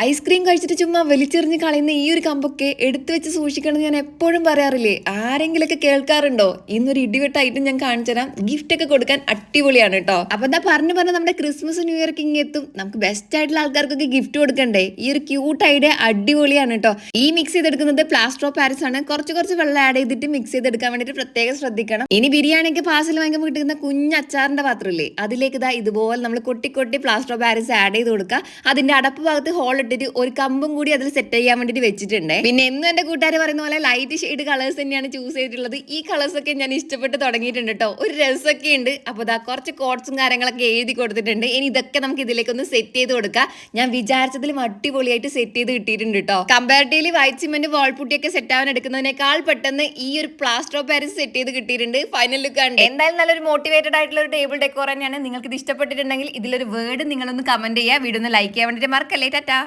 Ice cream കഴിച്ചിട്ട് ചുമ്മാ വലിച്ചെറിഞ്ഞ് കളയുന്ന ഈ ഒരു കമ്പൊക്കെ എടുത്തു വെച്ച് സൂക്ഷിക്കണം ഞാൻ എപ്പോഴും പറയാറില്ലേ? ആരെങ്കിലൊക്കെ കേൾക്കാറുണ്ടോ? ഇന്നൊരു ഇടിവെട്ട ഐറ്റം ഞാൻ കാണിച്ചു തരാം. ഗിഫ്റ്റ് ഒക്കെ കൊടുക്കാൻ അടിപൊളിയാണ് കേട്ടോ. അപ്പൊ എന്താ പറഞ്ഞു പറഞ്ഞ നമ്മുടെ ക്രിസ്മസ് ന്യൂ ഇയർക്ക് ഇങ്ങനെ എത്തും. നമുക്ക് ബെസ്റ്റ് ആയിട്ടുള്ള ആൾക്കാർക്കൊക്കെ ഗിഫ്റ്റ് കൊടുക്കണ്ടേ? ഈ ഒരു ക്യൂട്ട് ഐഡിയ അടിപൊളിയാണ് കേട്ടോ. ഈ മിക്സ് ചെയ്തെടുക്കുന്നത് പ്ലാസ്റ്റർ ഓഫ് പാരിസ് ആണ്. കുറച്ച് കുറച്ച് വെള്ളം ആഡ് ചെയ്തിട്ട് മിക്സ് ചെയ്തെടുക്കാൻ വേണ്ടിയിട്ട് പ്രത്യേകം ശ്രദ്ധിക്കണം. ഇനി ബിരിയാണിക്ക് പാസിൽ വാങ്ങിക്കുമ്പോൾ കിട്ടുന്ന കുഞ്ഞ് അച്ചാറിന്റെ പാത്രമില്ലേ അതിലേക്ക് ഇതാ ഇതുപോലെ നമ്മൾ കൊട്ടി കൊട്ടി പ്ലാസ്റ്റർ ഓഫ് പാരിസ് ആഡ് ചെയ്ത് കൊടുക്കുക. അതിന്റെ അടപ്പ് ഭാഗത്ത് ഹോൾ ഇട്ടിട്ട് ഒരു കമ്പും കൂടി അതിൽ സെറ്റ് ചെയ്യാൻ വേണ്ടിട്ട് വെച്ചിട്ടുണ്ട്. പിന്നെ എന്നും എന്റെ കൂട്ടുകാർ പറയുന്ന പോലെ ലൈറ്റ് ഷെയ്ഡ് കളേഴ്സ് തന്നെയാണ് ചൂസ് ചെയ്തിട്ടുള്ളത്. ഈ കളേഴ്സ് ഒക്കെ ഞാൻ ഇഷ്ടപ്പെട്ട് തുടങ്ങിയിട്ടുണ്ട് കേട്ടോ ഒരു രസമൊക്കെ ഉണ്ട്. അപ്പോൾ ഇതാ കുറച്ച് കോട്ട്സും കാര്യങ്ങളൊക്കെ എഴുതി കൊടുത്തിട്ടുണ്ട്. ഇനി ഇതൊക്കെ നമുക്ക് ഇതിലേക്ക് ഒന്ന് സെറ്റ് ചെയ്ത് കൊടുക്കാം. ഞാൻ വിചാരിച്ചതിലും അടിപൊളിയായിട്ട് സെറ്റ് ചെയ്ത് കിട്ടിയിട്ടുണ്ട് കേട്ടോ കമ്പാരിറ്റീവ്ലി വൈറ്റ് സിമെന്റ് വാൾപുട്ടിയൊക്കെ സെറ്റ് ആവാൻ എടുക്കുന്നതിനേക്കാൾ പെട്ടെന്ന് ഈ ഒരു പ്ലാസ്റ്റർ ഓഫ് പാരിസ് സെറ്റ് ചെയ്ത് കിട്ടിയിട്ടുണ്ട്. ഫൈനൽ ലുക്ക് ആണ്. എന്തായാലും നല്ലൊരു മോട്ടിവേറ്റഡ് ആയിട്ടുള്ള ഒരു ടേബിൾ ഡെക്കോർ തന്നെയാണ്. നിങ്ങൾക്ക് ഇത് ഇഷ്ടപ്പെട്ടിട്ടുണ്ടെങ്കിൽ ഇതിലൊരു വേർഡ് നിങ്ങളൊന്ന് കമന്റ് ചെയ്യുക വീഡിയോ ഒന്ന് ലൈക്ക് ചെയ്യാൻ വേണ്ടിയിട്ട് മറക്കല്ലേ. ടാറ്റാ.